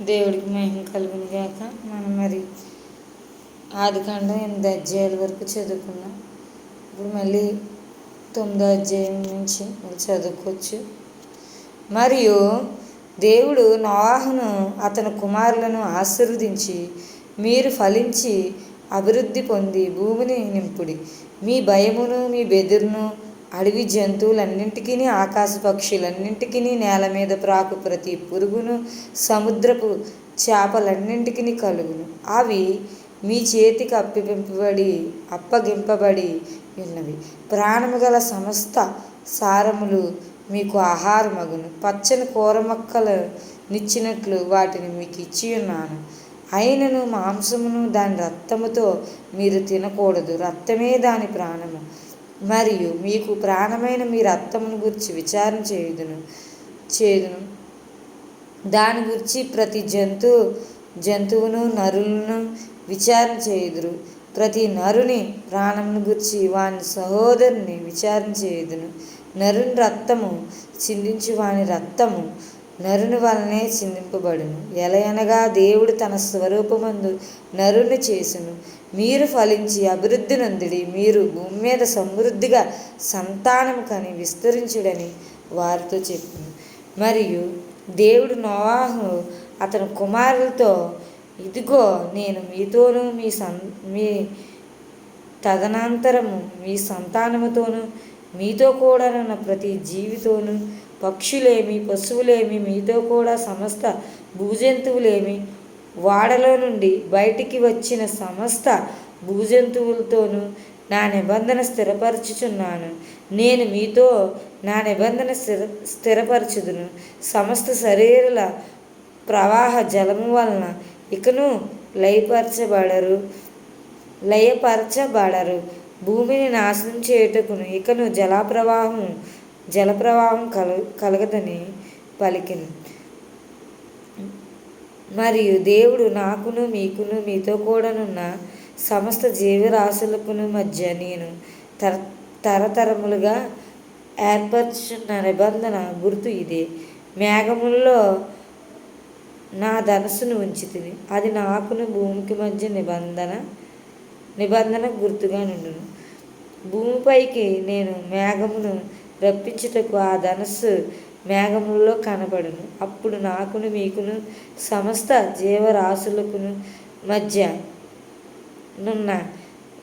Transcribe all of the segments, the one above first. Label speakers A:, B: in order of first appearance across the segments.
A: దేవుడికి మహిమ కలుగును గాక మనం మరి ఆదికాండం ఎనిమిది అధ్యాయాల వరకు చదువుకున్నాం ఇప్పుడు మళ్ళీ తొమ్మిదో అధ్యాయం నుంచి చదువుకోవచ్చు. మరియు దేవుడు నోవాహును అతని కుమారులను ఆశీర్వదించి మీరు ఫలించి అభివృద్ధి పొంది భూమిని నింపుడి. మీ భయమును మీ బెదురును అడవి జంతువులన్నింటికీ ఆకాశ పక్షులన్నింటికీ నేల మీద ప్రాకు ప్రతి పురుగును సముద్రపు చేపలన్నింటికీ కలుగును. అవి మీ చేతికి అప్పగింపబడి అప్పగింపబడి ఉన్నవి. ప్రాణము గల సమస్త సారములు మీకు ఆహారమగును. పచ్చని కూర మొక్కలు నిచ్చినట్లు వాటిని మీకు ఇచ్చి ఉన్నాను అయినను మాంసమును దాని రక్తముతో మీరు తినకూడదు. రక్తమే దాని ప్రాణము. మరియు మీకు ప్రాణమైన మీ రక్తమును గురించి విచారణ చేయుదును చేయుదును. దాని గురించి ప్రతి జంతు జంతువును నరులను విచారణ చేయుదురు. ప్రతి నరుని ప్రాణమును గురించి వాని సహోదరుని విచారణ చేయుదును. నరుని రక్తము చిందించి వాని రక్తము నరుని వలనే చిందింపబడును. ఎలయనగా దేవుడు తన స్వరూపమందు నరుని చేసును. మీరు ఫలించి అభివృద్ధి నందుడి. మీరు భూమి మీద సమృద్ధిగా సంతానం కని విస్తరించుడని వారితో చెప్పింది మరియు దేవుడు నోవాహు అతని కుమారులతో ఇదిగో నేను మీతోనూ మీ సం మీ తదనంతరము మీ సంతానముతోనూ మీతో కూడా ప్రతి జీవితోనూ పక్షులేమి పశువులేమి మీతో కూడా సమస్త భూజంతువులేమి వాడలో నుండి బయటికి వచ్చిన సమస్త భూజంతువులతోనూ నా నిబంధన స్థిరపరచుచున్నాను. నేను మీతో నా నిబంధన స్థిర స్థిరపరచుదును. సమస్త శరీరాల ప్రవాహ జలము వలన ఇకను లయపరచబడరు లయపరచబడరు. భూమిని నాశనం చేయుటకును ఇకను జలప్రవాహం జలప్రవాహం కల కలగదని పలికిను మరియు దేవుడు నాకును మీకును మీతో కూడానున్న సమస్త జీవరాశులకును మధ్య నేను తర తరతరములుగా ఏర్పరచున్న నిబంధన గుర్తు ఇదే. మేఘముల్లో నా ధనస్సును ఉంచితిని. అది నాకును భూమికి మధ్య నిబంధన నిబంధన గుర్తుగా నుండును. భూమిపైకి నేను మేఘమును రప్పించుటకు ఆ ధనస్సు మేఘములలో కనబడును. అప్పుడు నాకును మీకును సమస్త జీవరాశులకును మధ్య నున్న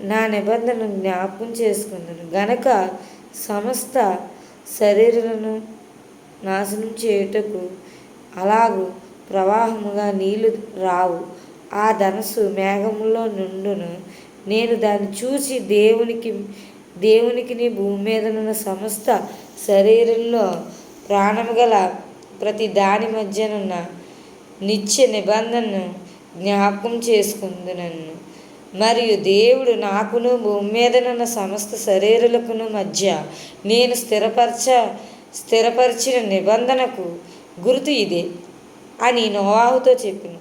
A: నా నిబంధనను జ్ఞాపకం చేసుకుందును గనక సమస్త శరీరాలను నాశనం చేయుటకు అలాగూ ప్రవాహముగా నీళ్ళు రావు. ఆ ధనస్సు మేఘములో నుండును. నేను దాన్ని చూసి దేవునికి దేవునికి భూమి మీదనున్న సమస్త శరీరంలో ప్రాణము గల ప్రతి దాని మధ్యనున్న నిత్య నిబంధనను జ్ఞాపకం చేసుకుంది నన్ను మరియు దేవుడు నాకును భూమి మీదనున్న సమస్త శరీరులకును మధ్య నేను స్థిరపరచ స్థిరపరిచిన నిబంధనకు గుర్తు ఇదే అని నోవాహుతో చెప్పిన.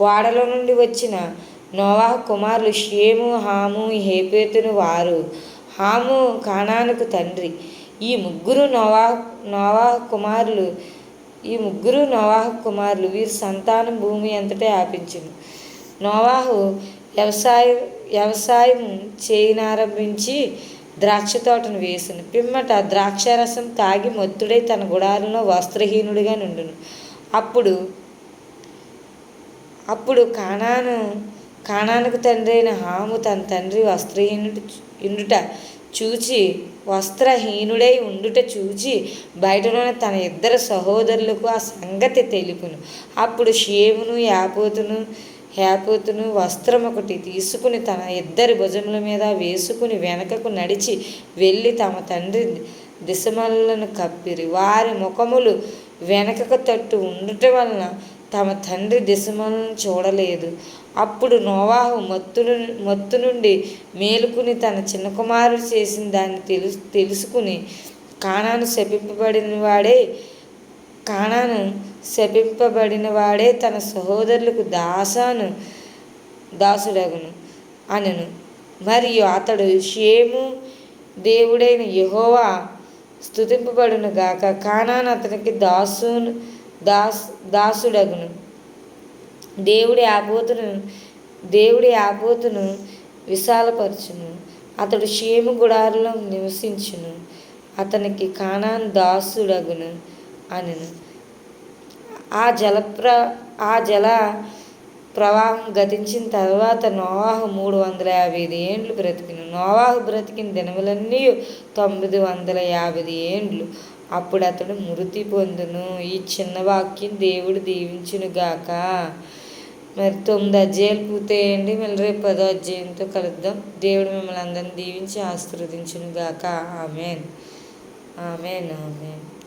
A: వాడలో నుండి వచ్చిన నోవాహు కుమారులు షేము హాము హేపేతును వారు హాము కానానుకు తండ్రి. ఈ ముగ్గురు నోవా నోవా కుమారులు ఈ ముగ్గురు నోవాహ కుమారులు వీరి సంతానం భూమి అంతటే ఆపించింది నోవాహు వ్యవసాయం వ్యవసాయం చేయనారంభించి ద్రాక్ష తోటను వేసును. పిమ్మట ద్రాక్షారసం తాగి మత్తుడై తన గుడారంలో వస్త్రహీనుడిగా నుండును. అప్పుడు అప్పుడు కానాను కానానికి తండ్రి అయిన హాము తన తండ్రి వస్త్రహీనుడు ఇండుట చూచి వస్త్రహీనుడై ఉండుట చూచి బయటలోని తన ఇద్దరు సహోదరులకు ఆ సంగతి తెలుపును. అప్పుడు షేమును యాపోతును హ్యాపోతును వస్త్రం ఒకటి తీసుకుని తన ఇద్దరి భుజముల మీద వేసుకుని వెనకకు నడిచి వెళ్ళి తమ తండ్రి దిశమలను కప్పిరి. వారి ముఖములు వెనకకు తట్టు ఉండటం వలన తమ తండ్రి దిశమలను చూడలేదు. అప్పుడు నోవాహు మత్తు మత్తు నుండి మేలుకుని తన చిన్న కుమారుడు చేసిన దాన్ని తెలుసు తెలుసుకుని కానాను శపింపబడిన వాడే కానాను శపింపబడిన వాడే తన సహోదరులకు దాసాను దాసుడగును అనను. మరియు అతడు షేము దేవుడైన యహోవా స్థుతింపబడును గాక కానాను అతనికి దాసును దాస్ దాసుడగును. దేవుడి ఆపోతును దేవుడి ఆపోతును విశాలపరచును. అతడు షేము గుడారులో నివసించును. అతనికి కానాన్ దాసుడగును అనను. ఆ జలప్ర ఆ జల ప్రవాహం గతించిన తర్వాత నోవాహు మూడు వందల యాభై ఐదు ఏండ్లు బ్రతికిను. నోవాహు బ్రతికిన దినములన్నీ తొమ్మిది వందల యాభై ఏండ్లు. అప్పుడు అతడు మృతి పొందును. ఈ చిన్న వాక్యం దేవుడు దీవించునుగాక. మరి తొమ్మిది అధ్యాయులు పూర్తయ్యండి మళ్ళీ రేపు పదో అధ్యాయంతో కలుద్దాం. దేవుడు మిమ్మల్ని అందరిని దీవించి ఆశీర్వదించును గాక ఆమెన్. Amen amen.